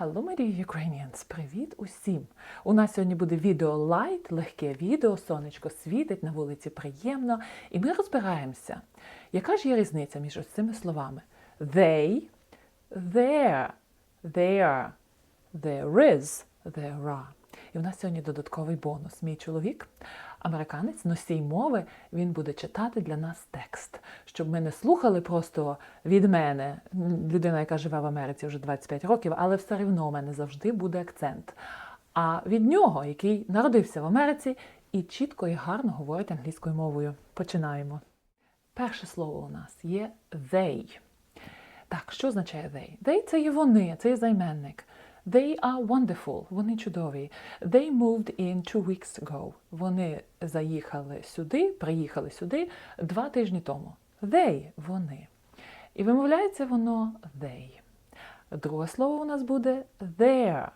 Hello, my dear Ukrainians! Привіт усім! У нас сьогодні буде відео лайт, легке відео, сонечко світить, на вулиці приємно. І ми розбираємося, яка ж є різниця між ось цими словами? They, there, there, there is, there are. І в нас сьогодні додатковий бонус. Мій чоловік, американець, носій мови, він буде читати для нас текст, щоб ми не слухали просто від мене, людина, яка живе в Америці вже 25 років, але все одно у мене завжди буде акцент. А від нього, який народився в Америці і чітко і гарно говорить англійською мовою. Починаємо. Перше слово у нас є they. Так, що означає they? They – це є вони, це є займенник. They are wonderful, вони чудові. They moved in two weeks ago. Вони заїхали сюди, приїхали сюди два тижні тому. They – вони. І вимовляється воно they. Друге слово у нас буде their.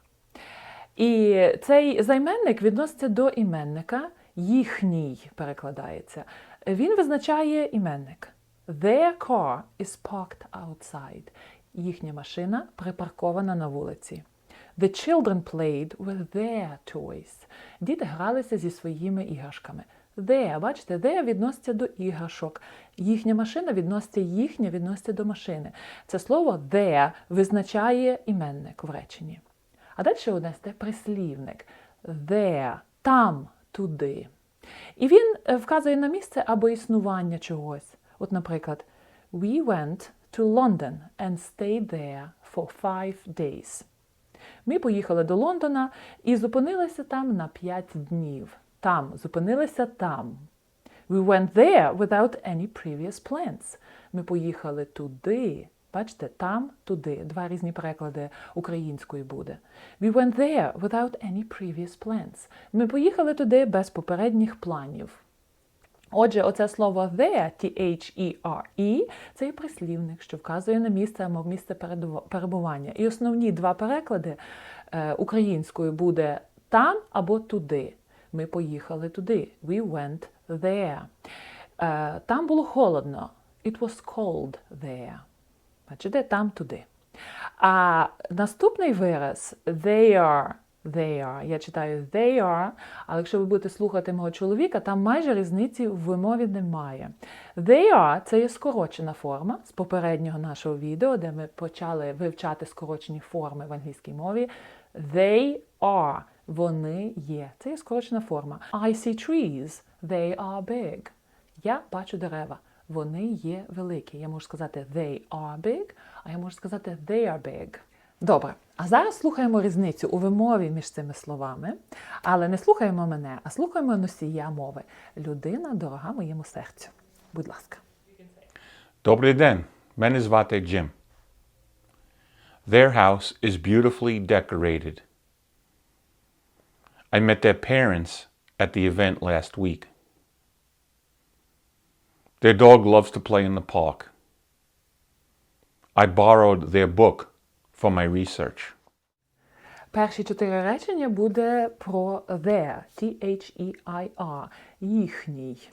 І цей займенник відноситься до іменника, їхній перекладається. Він визначає іменник. Their car is parked outside. Їхня машина припаркована на вулиці. The children played with their toys. Діти гралися зі своїми іграшками. Their, бачите, their відноситься до іграшок. Їхня машина відноситься їхня, відноситься до машини. Це слово their визначає іменник в реченні. А далі нас йде прислівник. There, там, туди. І він е, вказує на місце або існування чогось. От, наприклад, We went to London and stayed there for five days. Ми поїхали до Лондона і зупинилися там на 5 днів. Там, зупинилися там. We went there without any previous plans. Ми поїхали туди. Бачите, там, туди. Два різні переклади української буде. We went there without any previous plans. Ми поїхали туди без попередніх планів. Отже, оце слово there, T-H-E-R-E, це є прислівник, що вказує на місце або місце перебування. І основні два переклади е, українською буде там або туди. Ми поїхали туди. We went there. Е, там було холодно. It was cold there. Бачите, там туди. А наступний вираз they are. They are. Я читаю they are, але якщо ви будете слухати мого чоловіка, там майже різниці в вимові немає. They are це є скорочена форма з попереднього нашого відео, де ми почали вивчати скорочені форми в англійській мові. They are. Вони є. Це є скорочена форма. I see trees. They are big. Я бачу дерева. Вони є великі. Я можу сказати they are big, а я можу сказати they are big. Добре, а зараз слухаємо різницю у вимові між цими словами, але не слухаємо мене, а слухаємо носія мови. Людина дорога моєму серцю. Будь ласка. Добрий день. Мене звати Jim. Their house is beautifully decorated. I met their parents at the event last week. Their dog loves to play in the park. I borrowed their book for my research. Перші чотири речення буде про their, T-H-E-I-R, їхній.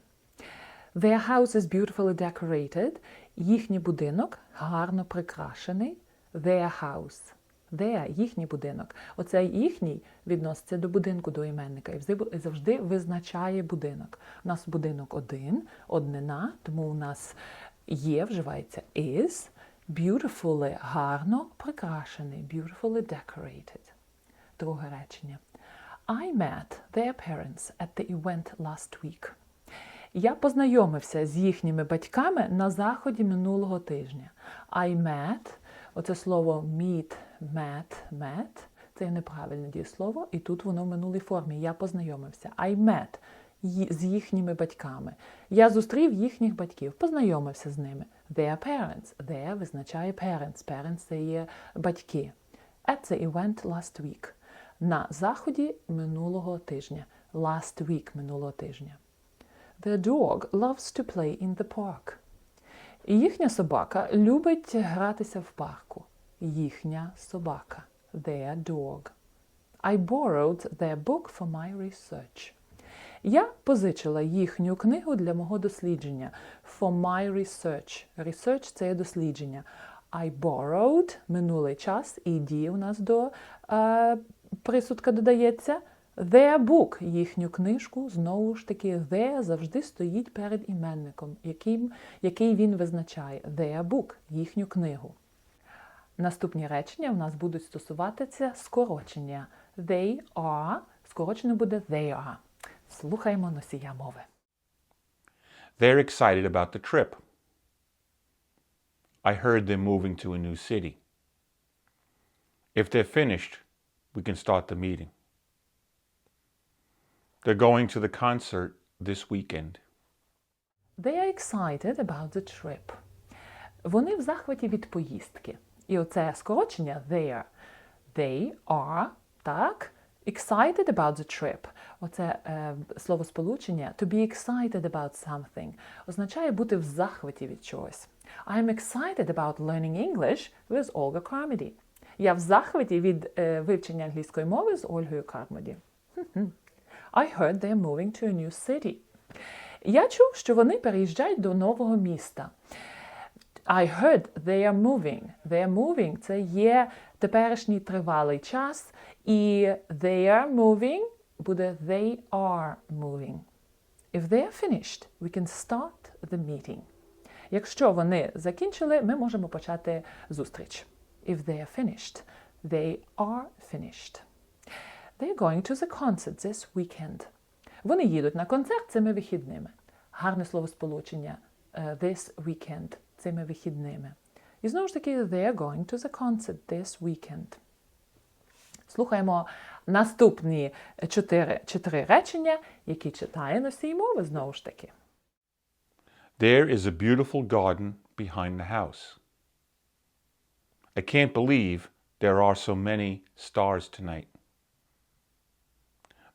Their house is beautifully decorated. Їхній будинок гарно прикрашений. Their house. Their – їхній будинок. Оцей їхній відноситься до будинку, до іменника і завжди визначає будинок. У нас будинок один, однина, тому у нас є, вживається is, beautifully – гарно прикрашений, beautifully decorated. Друге речення. I met their parents at the event last week. Я познайомився з їхніми батьками на заході минулого тижня. I met, оце слово meet, met, met, це неправильне дієслово, і тут воно в минулій формі. Я познайомився. I met з їхніми батьками. Я зустрів їхніх батьків, познайомився з ними. Their parents. Their визначає parents. Parents – це є батьки. At the event last week. На заході минулого тижня. Last week минулого тижня. The dog loves to play in the park. Їхня собака любить гратися в парку. Їхня собака. Their dog. I borrowed their book for my research. Я позичила їхню книгу для мого дослідження. For my research. Research – це є дослідження. I borrowed минулий час, і діє у нас до е, присудка додається. Their book, їхню книжку, знову ж таки, their завжди стоїть перед іменником, яким, який він визначає. Their book, їхню книгу. Наступні речення в нас будуть стосуватися скорочення. They are, скорочено буде they are. Слухаємо носія мови. They're excited about the trip. I heard they're moving to a new city. If they're finished, we can start the meeting. They're going to the concert this weekend. They are excited about the trip. Вони в захваті від поїздки. І оце скорочення they. They are, так, excited about the trip. Оце е, словосполучення to be excited about something означає бути в захваті від чогось. I'm excited about learning English with Olga Carmody. Я в захваті від е, вивчення англійської мови з Ольгою Кармоді. I heard they're moving to a new city. Я чув, що вони переїжджають до нового міста. I heard they are moving. They are moving – це є теперішній тривалий час. І they are moving буде they are moving. If they are finished, we can start the meeting. Якщо вони закінчили, ми можемо почати зустріч. If they are finished, they are finished. They're going to the concert this weekend. Вони їдуть на концерт цими вихідними. Гарне словосполучення е, this weekend цими вихідними. І знову ж таки, they're going to the concert this weekend. Слухаємо наступні чотири, чотири речення, які читає носій мови знову ж таки. There is a beautiful garden behind the house. I can't believe there are so many stars tonight.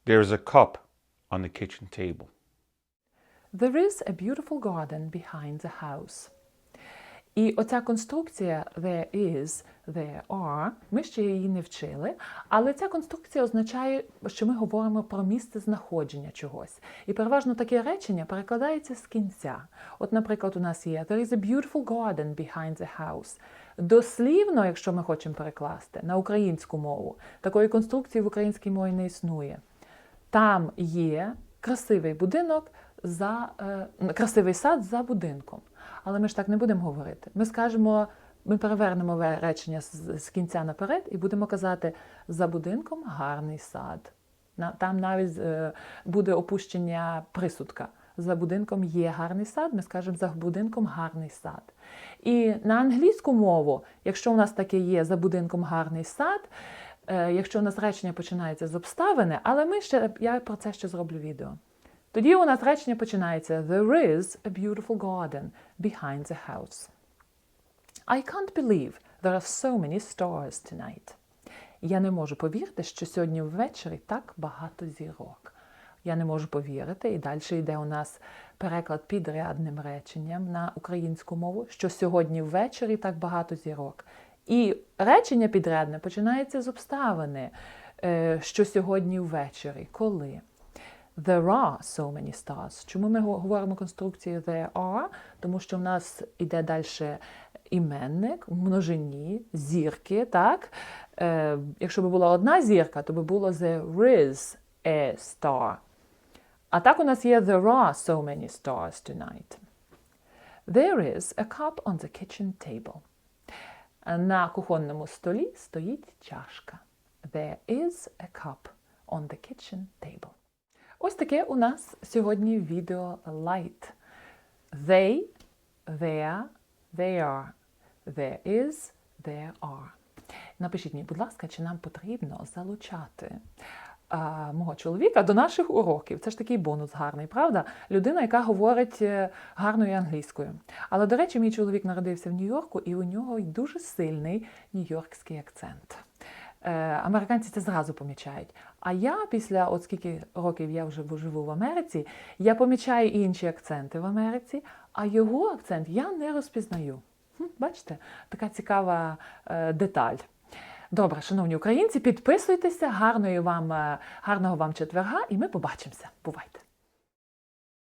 There is a cup on the kitchen table. There is a beautiful garden behind the house. І оця конструкція there is, there are, ми ще її не вчили, але ця конструкція означає, що ми говоримо про місце знаходження чогось. І переважно таке речення перекладається з кінця. От, наприклад, у нас є There is a beautiful garden behind the house. Дослівно, якщо ми хочемо перекласти на українську мову, такої конструкції в українській мові не існує. Там є красивий будинок за е, красивий сад за будинком. Але ми ж так не будемо говорити. Ми скажемо, ми перевернемо речення з, кінця наперед і будемо казати за будинком гарний сад. Там навіть е, буде опущення присудка. За будинком є гарний сад, ми скажемо за будинком гарний сад. І на англійську мову, якщо у нас таке є за будинком гарний сад, е, якщо у нас речення починається з обставини, але ми ще я про це ще зроблю відео. Тоді у нас речення починається There is a beautiful garden behind the house. I can't believe there are so many stars tonight. Я не можу повірити, що сьогодні ввечері так багато зірок. Я не можу повірити, і далі йде у нас переклад підрядним реченням на українську мову, що сьогодні ввечері так багато зірок. І речення підрядне починається з обставини, е, що сьогодні ввечері, коли. There are so many stars. Чому ми говоримо конструкцію there are? Тому що в нас іде далі іменник множині, зірки, так? Е, якщо б була одна зірка, то би було there is a star. А так у нас є there are so many stars tonight. There is a cup on the kitchen table. На кухонному столі стоїть чашка. There is a cup on the kitchen table. Ось таке у нас сьогодні відео light. They, there, they are. There is, there are. Напишіть мені, будь ласка, чи нам потрібно залучати а, мого чоловіка до наших уроків. Це ж такий бонус гарний, правда? Людина, яка говорить е, гарною англійською. Але, до речі, мій чоловік народився в Нью-Йорку, і у нього дуже сильний нью-йоркський акцент. Е, Американці це зразу помічають. А я після от скільки років я вже живу в Америці, я помічаю інші акценти в Америці, а його акцент я не розпізнаю. Бачите, така цікава е, деталь. Добре, шановні українці, підписуйтеся, гарної вам, е, гарного вам четверга, і ми побачимося. Бувайте!